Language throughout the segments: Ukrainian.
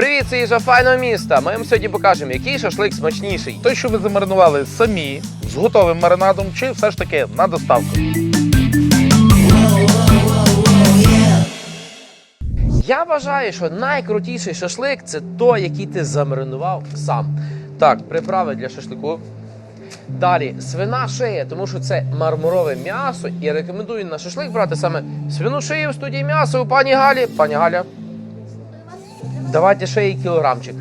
Привіт, це Їжа файного міста. Ми вам сьогодні покажемо, який шашлик смачніший. Той, що ви замаринували самі з готовим маринадом, чи все ж таки на доставку. Я вважаю, що найкрутіший шашлик це той, який ти замаринував сам. Так, приправи для шашлику. Далі свина шия, тому що це мармурове м'ясо. І рекомендую на шашлик брати саме свину шию в студії м'яса у пані Галі. Пані Галя. Давайте шиї кілограмчик.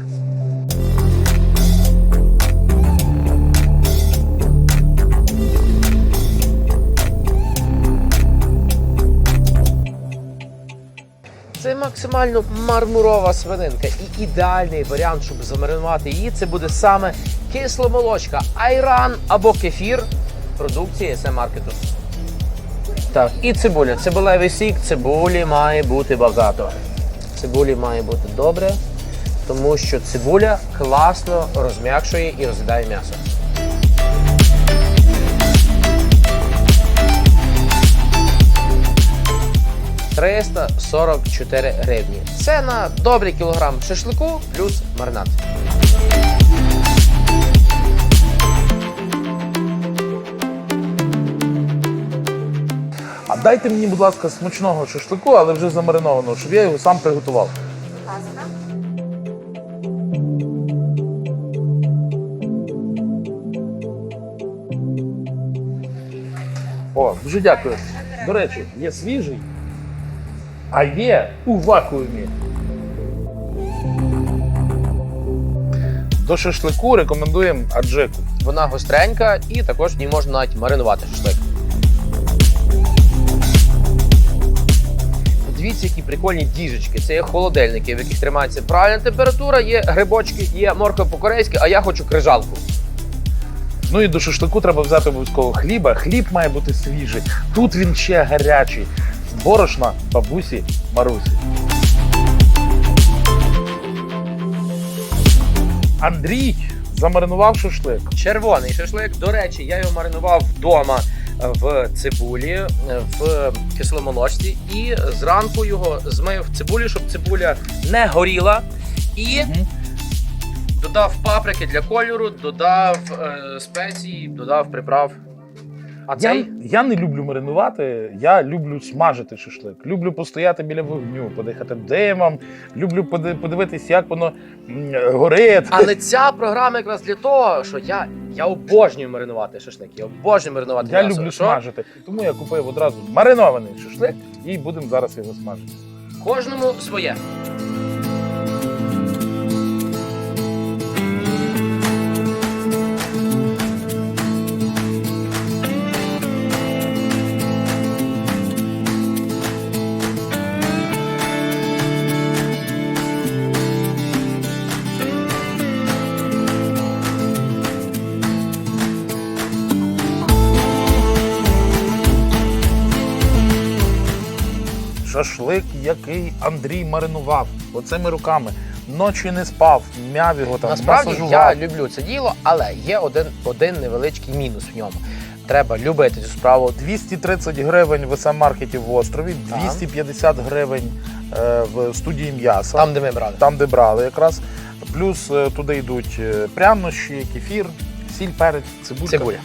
Це максимально мармурова свининка. І ідеальний варіант, щоб замаринувати її, це буде саме кисломолочка, айран або кефір продукції СМ маркету. Так, і цибуля. Цибулевий сік, цибулі має бути багато. Цибулі має бути добре, тому що цибуля класно розм'якшує і роз'їдає м'ясо. «344 гривні. Це на добрий кілограм шашлику плюс маринад. А дайте мені, будь ласка, смачного шашлику, але вже замаринованого, щоб я його сам приготував. О, дуже дякую. До речі, є свіжий, а є у вакуумі. До шашлику рекомендуємо аджику. Вона гостренька і також в ній можна навіть маринувати шашлик. Дивіться, які прикольні діжечки. Це є холодильники, в яких тримається правильна температура, є грибочки, є морква по-корейськи, а я хочу крижалку. Ну і до шашлику треба взяти обов'язково хліба. Хліб має бути свіжий. Тут він ще гарячий. Борошна бабусі Марусі. Андрій замаринував шашлик. Червоний шашлик. До речі, я його маринував вдома в цибулі, в кисломолочці, і зранку його змив в цибулі, щоб цибуля не горіла. І Мгм. додав паприки для кольору, додав е, спеції, додав приправ. А Я, цей я не люблю маринувати, я люблю смажити шашлик. Люблю постояти біля вогню, подихати димом, люблю поди- подивитись, як воно горить. Але ця програма якраз для того, що я, я обожнюю маринувати шашлик. Я обожнюю маринувати Я м'ясо. люблю Що? смажити. Тому я купив одразу маринований шашлик і будемо зараз його смажити. Кожному своє. Шашлик, який Андрій маринував оцими руками. Ночі не спав, м'яв його там, Насправді масажував. я люблю це діло, але є один, один невеличкий мінус в ньому. Треба любити цю справу. 230 гривень в СМ-маркеті в острові, 250 гривень е, в студії м'яса, Там, де ми брали. там, де брали якраз. Плюс е, туди йдуть е, прянощі, кефір, сіль, перець, цибулька. Цибуля.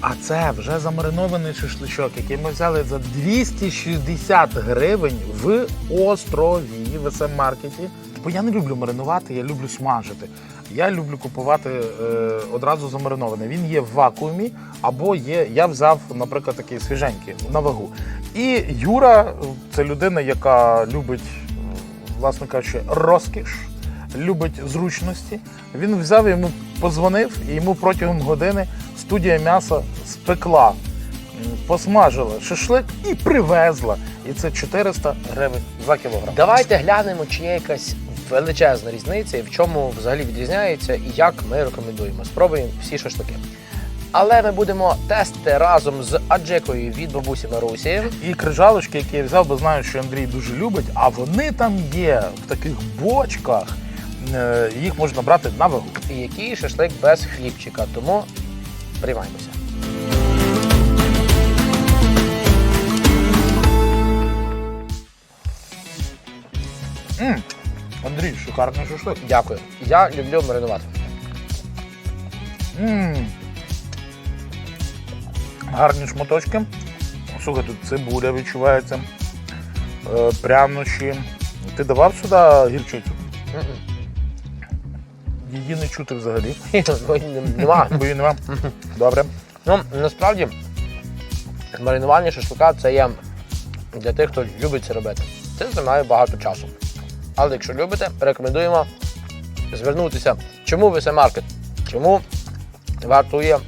А це вже замаринований шашличок, який ми взяли за 260 гривень в острові в СМ-маркеті. Бо я не люблю маринувати, я люблю смажити. Я люблю купувати е, одразу замаринований. Він є в вакуумі, або є. Я взяв, наприклад, такий свіженький на вагу. І Юра це людина, яка любить, власне кажучи, розкіш, любить зручності. Він взяв йому позвонив, і йому протягом години студія м'яса спекла, посмажила шашлик і привезла. І це 400 гривень за кілограм. Давайте глянемо, чи є якась величезна різниця і в чому взагалі відрізняється і як ми рекомендуємо. Спробуємо всі шашлики. Але ми будемо тестити разом з аджикою від бабусі Марусі. І крижалочки, які я взяв, бо знаю, що Андрій дуже любить, а вони там є в таких бочках. е, Їх можна брати на вагу. І який шашлик без хлібчика. Тому приймаємося. М, Андрій, шикарний шашлик. Дякую. Я люблю маринувати. М. Гарні шматочки. Слухай, тут цибуля відчувається. Е, прянощі. Ти давав сюди гірчицю? М-м. Її не чути взагалі. Нема. Бо її нема. Добре. Ну, насправді, маринування шашлика це є для тих, хто любить це робити. Це займає багато часу. Але якщо любите, рекомендуємо звернутися. Чому ви маркет? Чому вартує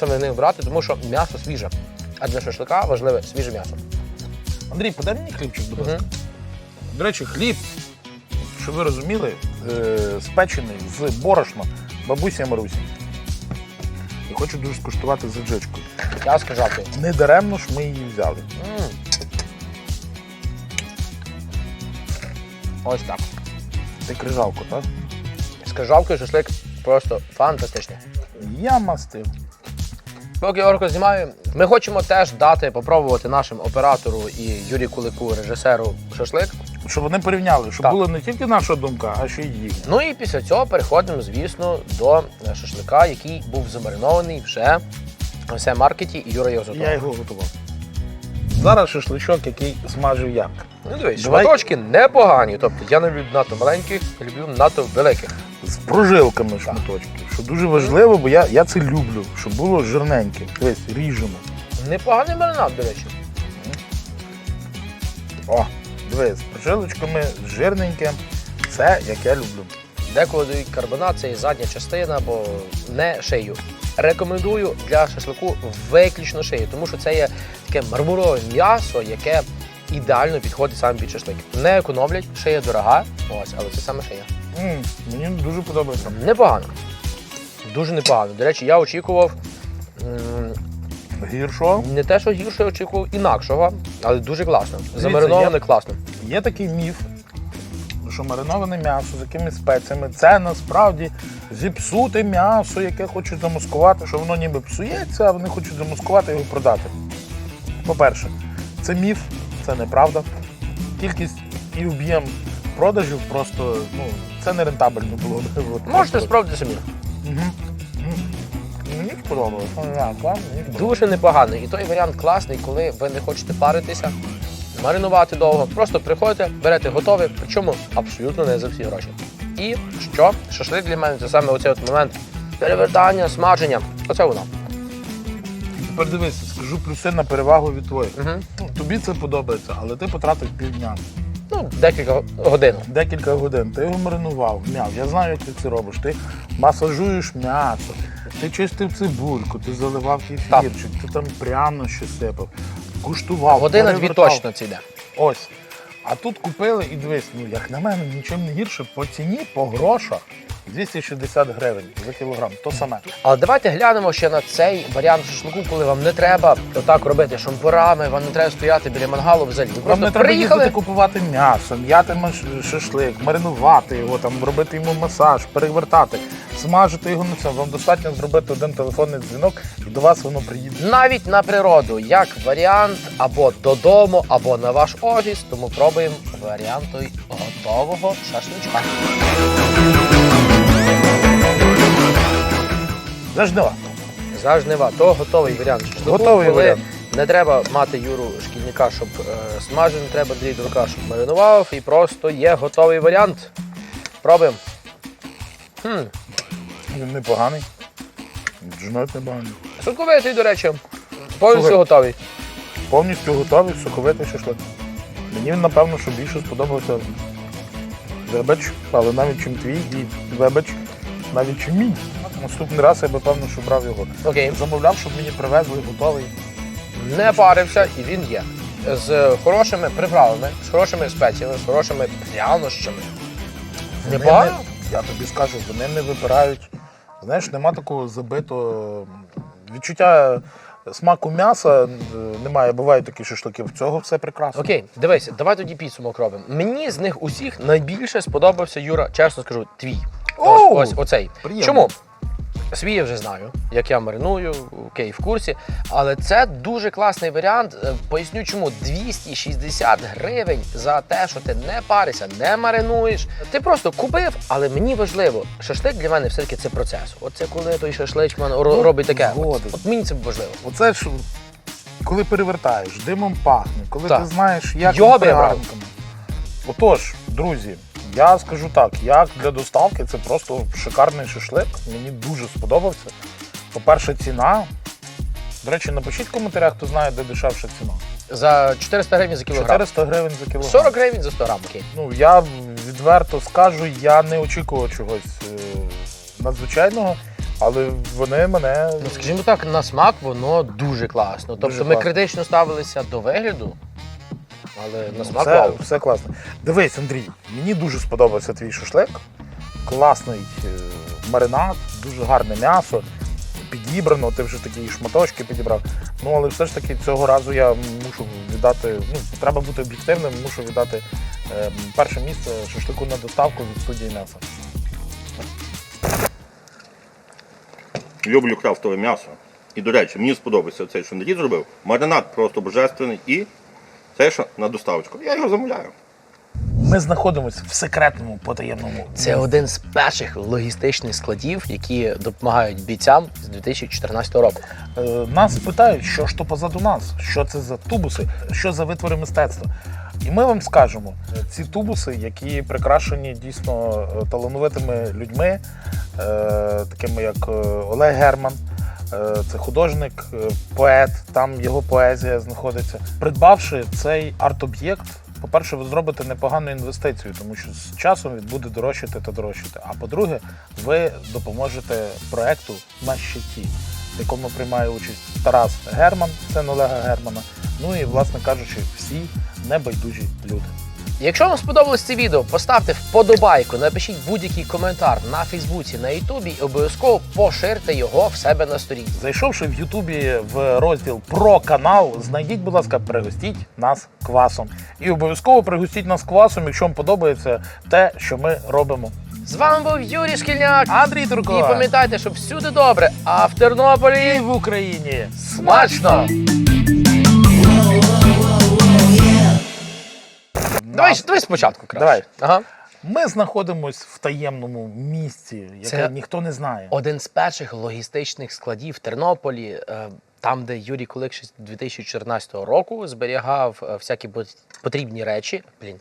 саме в них брати? Тому що м'ясо свіже. А для шашлика важливе свіже м'ясо. Андрій, подай мені хлібчик, будь ласка. До речі, хліб, щоб ви розуміли, е, спечений з борошна бабусі Марусі. І хочу дуже скуштувати з аджичкою. Я скажу. Не даремно ж ми її взяли. Ось так. Ти крижалку, так? З крижавкою шашлик просто фантастичний. Я мастив. Поки Орко знімаю, ми хочемо теж дати попробувати нашим оператору і Юрію Кулику, режисеру шашлик. Щоб вони порівняли, щоб Так. була не тільки наша думка, а ще й їхня. Ну і після цього переходимо, звісно, до е, шашлика, який був замаринований вже в все маркеті, і Юра його Я готував. його готував. Зараз шашличок, який смажив я. Ну дивись, Давай. шматочки непогані. Тобто я не люблю надто маленьких, люблю надто великих. З прожилками шматочків. Що дуже важливо, бо я, я це люблю, щоб було жирненьке. Дивись, ріжемо. Непоганий маринад, до речі. О, дивись, з прожилочками, жирненьке. Це як я люблю. Деколи дають карбонат, це і задня частина, бо не шию. Рекомендую для шашлику виключно шию, тому що це є таке мармурове м'ясо, яке ідеально підходить саме під шашлик. Не економлять, шия дорога, ось, але це саме шия. м мені дуже подобається. Непогано. Дуже непогано. До речі, я очікував м, Гіршо. не те, що гірше, я очікував інакшого, але дуже класно. Замариноване класно. Є такий міф, що мариноване м'ясо з якимись спеціями це насправді зіпсуте м'ясо, яке хочуть замаскувати, що воно ніби псується, а вони хочуть замаскувати і його продати. По-перше, це міф, це неправда. Кількість і об'єм продажів просто ну, це не рентабельно було. Можете спробувати самі. Мгм. Мені сподобалося. Ну, я, класно, мені. Дуже непоганий. І той варіант класний, коли ви не хочете паритися, маринувати довго. Просто приходите, берете готове, причому абсолютно не за всі гроші. І що? Шашлик для мене це саме оцей от момент перевертання, смаження. Оце воно. Тепер дивися, скажу плюси на перевагу від твоїх. Угу. Ну, тобі це подобається, але ти потратив півдня. Ну, декілька годин. Декілька годин. Ти його маринував, м'яв. Я знаю, як ти це робиш. Ти масажуєш м'ясо, ти чистив цибульку, ти заливав кефірчик, ти там пряно щось сипав, куштував. Година-дві перевертав. точно ці йде. Ось. А тут купили і дивись, ну як на мене, нічим не гірше по ціні, по грошах 260 гривень за кілограм. То саме. Але давайте глянемо ще на цей варіант шашлику, коли вам не треба отак робити шампурами, вам не треба стояти біля мангалу взагалі. Ви Вам просто не треба приїхали. їздити купувати м'ясо, м'яти маш- шашлик, маринувати його, там, робити йому масаж, перевертати, смажити його на цьому. Вам достатньо зробити один телефонний дзвінок, і до вас воно приїде. навіть на природу, як варіант або додому, або на ваш офіс, тому пробуємо варіант той готового шашличка. Заждила. За жнива, то готовий варіант шашлику, Готовий коли варіант. не треба мати Юру шкільника, щоб е, смажив, не треба Андрій Дурка, щоб маринував, і просто є готовий варіант. Пробуємо. Хм, Він непоганий. Джнот непоганий. соковитий, до речі. Повністю Слухай. готовий. Повністю готовий, соковитий шашлик. Мені він, напевно, що більше сподобався вебач, але навіть чим твій і вебач, навіть чим мій. Наступний раз я би певно, що брав його. Окей. Замовляв, щоб мені привезли готовий. Не парився, і він є. З хорошими приправами, з хорошими спеціями, з хорошими прянощами. Вони не- Я тобі скажу, вони не випирають. Знаєш, нема такого забитого відчуття смаку м'яса. е, Немає, бувають такі шашлики. В цього все прекрасно. Окей, дивися, давай тоді підсумок робимо. Мені з них усіх найбільше сподобався Юра, чесно скажу, твій. Ось, Оу! ось оцей. Приємно. Чому? Свій я вже знаю, як я мариную, окей, в курсі. Але це дуже класний варіант. Е, Поясню чому 260 гривень за те, що ти не паришся, не маринуєш. Ти просто купив, але мені важливо, шашлик для мене все-таки це процес. Оце коли той шашличман Ну, робить таке. От, от мені це важливо. Оце ж коли перевертаєш, димом пахне, коли Так. ти знаєш, як пригарками. Отож, друзі, я скажу так, як для доставки це просто шикарний шашлик. Мені дуже сподобався. По-перше, ціна. До речі, напишіть в коментарях, хто знає, де дешевша ціна. За 400 гривень за кілограм. 400 гривень за кілограм. 40 гривень за 100 грам, окей. Ну, я відверто скажу, я не очікував чогось е, надзвичайного, але вони мене. Ну, скажімо так, на смак воно дуже класно. Тобто Дуже ми класно. критично ставилися до вигляду, але на смак Все, вау. все класно. Дивись, Андрій, мені дуже сподобався твій шашлик. Класний е, маринад, дуже гарне м'ясо. Підібрано, ти вже такі шматочки підібрав. Ну, але все ж таки цього разу я мушу віддати, ну, треба бути об'єктивним, мушу віддати е, перше місце шашлику на доставку від студії м'яса. Люблю крафтове м'ясо. І, до речі, мені сподобається цей, що Андрій зробив. Маринад просто божественний і цей, що на доставочку. Я його замовляю. Ми знаходимося в секретному потаємному. Це один з перших логістичних складів, які допомагають бійцям з 2014 року. Е, Нас питають, що ж то позаду нас, що це за тубуси, що за витвори мистецтва. І ми вам скажемо, ці тубуси, які прикрашені дійсно е, талановитими людьми, е, такими як Олег Герман, це художник, е, поет, там його поезія знаходиться. Придбавши цей арт-об'єкт, по-перше, ви зробите непогану інвестицію, тому що з часом він буде дорожчати та дорожчати. А по-друге, ви допоможете проекту на щиті, в якому приймає участь Тарас Герман, син Олега Германа. Ну і, власне кажучи, всі небайдужі люди. Якщо вам сподобалось це відео, поставте вподобайку, напишіть будь-який коментар на Фейсбуці, на Ютубі і обов'язково поширте його в себе на сторінці. Зайшовши в Ютубі в розділ про канал, знайдіть, будь ласка, пригостіть нас квасом. І обов'язково пригостіть нас квасом, якщо вам подобається те, що ми робимо. З вами був Юрій Шкільняк. Андрій Турко І пам'ятайте, що всюди добре, а в Тернополі і в Україні смачно! Давай, давай спочатку краще. Давай. Ага. Ми знаходимося в таємному місці, яке Це- ніхто не знає. Один з перших логістичних складів в Тернополі, е, там, де Юрій Кулик ще з 2014 року зберігав е, всякі потрібні речі. Блін.